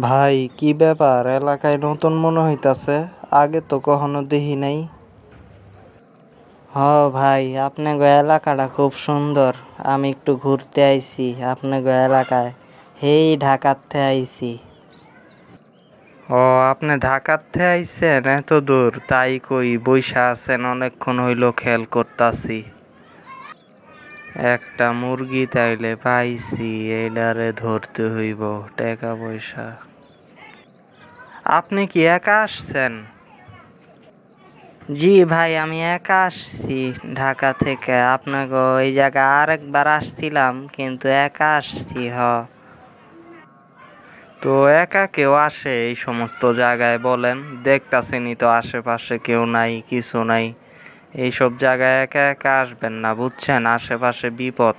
ভাই, কি ব্যাপার? এলাকায় নতুন মনে হইতাছে। আগে তো কখনো দেখি নাই। হ ভাই আপনাকে এলাকাটা খুব সুন্দর। আমি একটু ঘুরতে আইছি আপনাকে এলাকায়। হেই, ঢাকাতে আইছি। ও, আপনি ঢাকাতে আইছেন? এত দূর। তাই কই, বইসা আছেন, অনেকক্ষণ হইল খেয়াল করতাছি। একটা মুরগি তাইলে পাইছি, এইডারে ধরতে হইব, টাকা পয়সা। আপনি কি একা আসছেন? জি ভাই, আমি একা আসছি। ঢাকা থেকে আপনাকে ওই জায়গায় আরেকবার আসছিলাম, কিন্তু একা আসছি হ। তো একা কেউ আসে এই সমস্ত জায়গায় বলেন? দেখতাছেনই তো আশেপাশে কেউ নাই, কিছু নাই। এইসব জায়গায় একা একা আসবেন না, বুঝছেন? আশেপাশে বিপদ।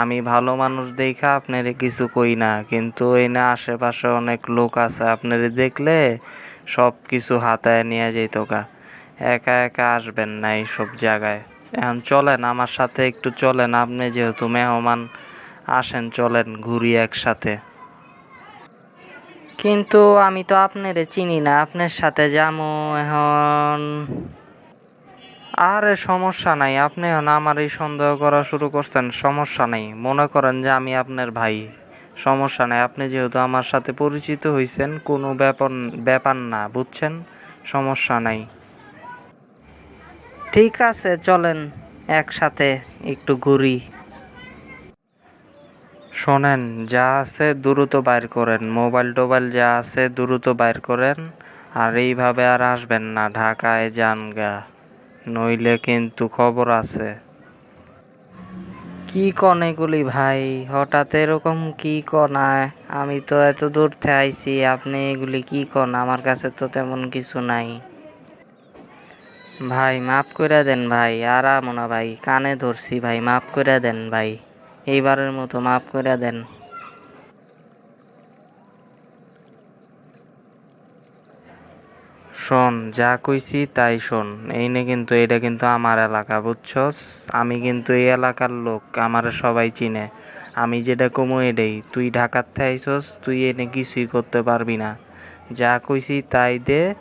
আমি ভালো মানুষ দেখা আপনারে কিছু কই না, কিন্তু এই না আশেপাশে অনেক লোক আছে, আপনারে দেখলে সব কিছু হাতায় নিয়ে যেত গা। একা একা আসবেন না এইসব জায়গায়। এখন চলেন, আমার সাথে একটু চলেন, আপনি যেহেতু মেহমান, আসেন, চলেন ঘুরি একসাথে। কিন্তু আমি তো আপনারে চিনি না, আপনার সাথে যাব এখন। আরে সমস্যা নাই, আপনি আমার এই সন্দেহ করা শুরু করছেন, সমস্যা নেই। মনে করেন যে আমি আপনার ভাই। সমস্যা নাই, আপনি যেহেতু আমার সাথে পরিচিত হয়েছেন কোনো ব্যাপার ব্যাপার না, বুঝছেন? সমস্যা নাই। ঠিক আছে, চলেন একসাথে একটু ঘুরি। শোনেন, যা আছে দ্রুত বাইর করেন, মোবাইল টোবাইল যা আছে দ্রুত বাইর করেন, আর এইভাবে আর আসবেন না, ঢাকায় যান গা। নইলে কিন্তু খবর আছে। কি কন এগুলি ভাই? হঠাৎ এরকম কি কনায় আমি তো এত দূর থেকে আইছি, আপনি এগুলি কি কন? আমার কাছে তো তেমন কিছু নাই। ভাই, মাফ করে দেন ভাই, আর আমো না ভাই, কানে ধরছি ভাই, মাফ করে দেন ভাই। এইবারের মতো মাফ করে দেন। শোন, যা কইছি তাই শোন। এই নে কিন্তু এটা কিন্তু আমার এলাকা, বুঝছস? আমি কিন্তু এই এলাকার লোক, আমার সবাই চিনে। আমি যেটা কমু এটাই। তুই ঢাকার থেকে আইসস তুই এনে কিছুই করতে পারবি না। যা কইছি তাই দে,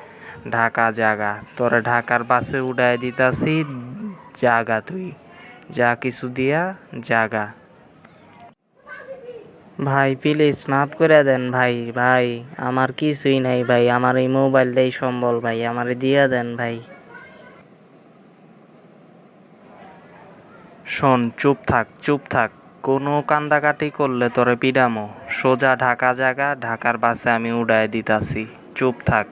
ঢাকা জাগা। তোরা ঢাকার বাসে উড়াই দিতাছি, জাগা তুই। যা কিছু দিয়া, জাগা। ভাই প্লিজ মাফ করে দেন ভাই ভাই, আমার কিছুই নাই ভাই, আমার এই মোবাইলটাই সম্বল ভাই, আমার দিয়ে দেন ভাই। শোন, চুপ থাক চুপ থাক, কোনো কান্দাকাটি করলে তোরে পিডামো। সোজা ঢাকা জায়গা, ঢাকার বাসে আমি উড়ায় দিতাছি, চুপ থাক।